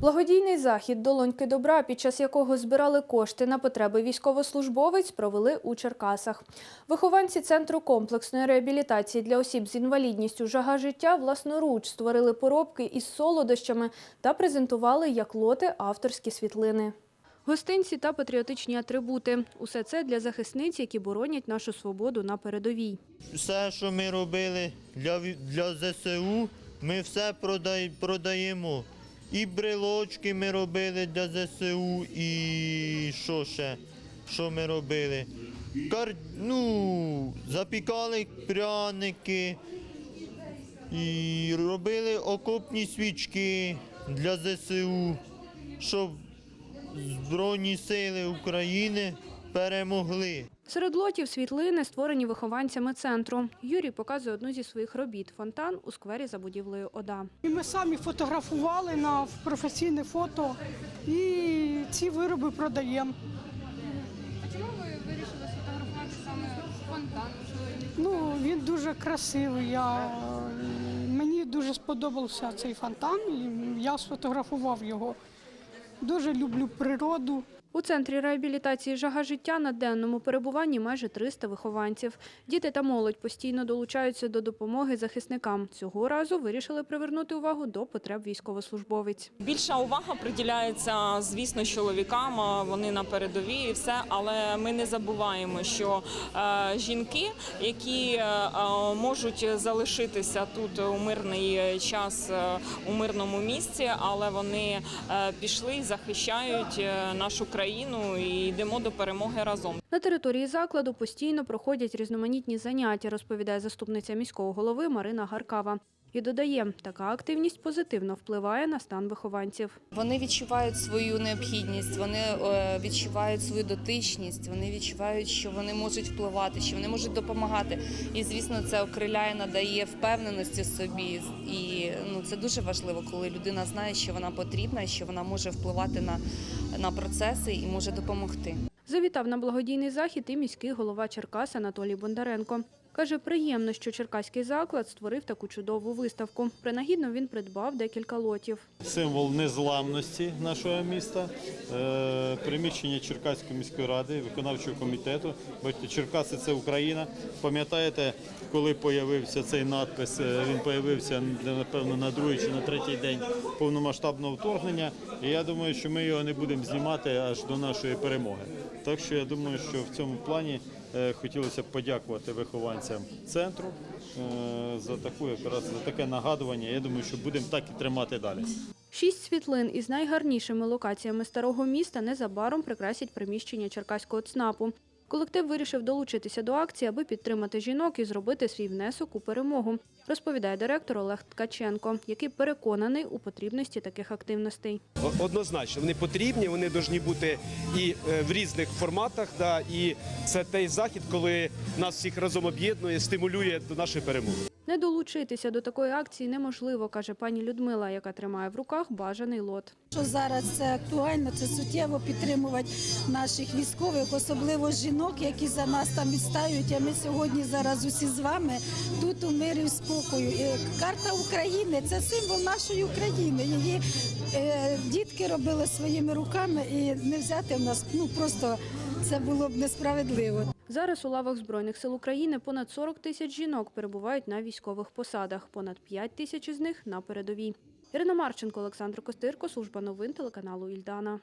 Благодійний захід Долоньки добра, під час якого збирали кошти на потреби військовослужбовець, провели у Черкасах. Вихованці центру комплексної реабілітації для осіб з інвалідністю Жага життя власноруч створили поробки із солодощами та презентували як лоти авторські світлини. Гостинці та патріотичні атрибути – усе це для захисниць, які боронять нашу свободу на передовій. все, що ми робили для, для ЗСУ, ми все продаємо. І брелочки ми робили для ЗСУ, і що ще? Що ми робили? Кар... Ну, запікали пряники, і робили окопні свічки для ЗСУ, щоб Збройні сили України перемогли. Серед лотів світлини створені вихованцями центру. Юрій показує одну зі своїх робіт – фонтан у сквері за будівлею ОДА. Ми самі фотографували на професійне фото і ці вироби продаємо. А чому ви вирішили сфотографувати саме фонтан? Ну, він дуже красивий. Я, мені дуже сподобався цей фонтан, і я сфотографував його. Дуже люблю природу. У центрі реабілітації «Жага життя» на денному перебуванні майже 300 вихованців. Діти та молодь постійно долучаються до допомоги захисникам. Цього разу вирішили привернути увагу до потреб військовослужбовець. Більша увага приділяється, звісно, чоловікам. Вони на передовій і все. Але ми не забуваємо, що е, жінки, які е, е, можуть залишитися тут у мирний час у мирному місці, але вони пішли і захищають нашу країну і йдемо до перемоги разом. На території закладу постійно проходять різноманітні заняття, розповідає заступниця міського голови Марина Гаркава. І додає, така активність позитивно впливає на стан вихованців. Вони відчувають свою необхідність, вони е, відчувають свою дотичність, вони відчувають, що вони можуть впливати, що вони можуть допомагати. І звісно, це окриляє, надає впевненості собі. І ну це дуже важливо, коли людина знає, що вона потрібна, що вона може впливати на, на процеси і може допомогти. Завітав на благодійний захід і міський голова Черкас Анатолій Бондаренко. Каже, приємно, що черкаський заклад створив таку чудову виставку. Принагідно він придбав декілька лотів. символ незламності нашого міста, е, приміщення Черкаської міської ради, виконавчого комітету. Бачите, Черкаси це Україна. Пам'ятаєте, коли появився цей надпис? е, Він появився напевно на другий чи на третій день повномасштабного вторгнення. І я думаю, що ми його не будемо знімати аж до нашої перемоги. Так що я думаю, що в цьому плані хотілося б подякувати вихованцям центру е, за таку якраз за таке нагадування. Я думаю, що будемо так і тримати далі. Шість світлин із найгарнішими локаціями старого міста незабаром прикрасять приміщення Черкаського ЦНАПу. Колектив вирішив долучитися до акції, аби підтримати жінок і зробити свій внесок у перемогу, розповідає директор Олег Ткаченко, який переконаний у потрібності таких активностей. Однозначно, вони потрібні, вони повинні бути і е, в різних форматах. Да, і це той захід, коли нас всіх разом об'єднує, стимулює до нашої перемоги. Не долучитися до такої акції неможливо, каже пані Людмила, яка тримає в руках бажаний лот. Що зараз це актуально, це суттєво підтримувати наших військових, особливо жінок, які за нас там відстають. А ми сьогодні зараз усі з вами тут у мирі і І карта України це символ нашої України. Її е, дітки робили своїми руками, і не взяти в нас ну просто це було б несправедливо. Зараз у лавах Збройних сил України понад 40 тисяч жінок перебувають на військових посадах, понад 5 тисяч із них на передовій. Ірина Марченко, Олександр Костирко, служба новин телеканалу Ільдана.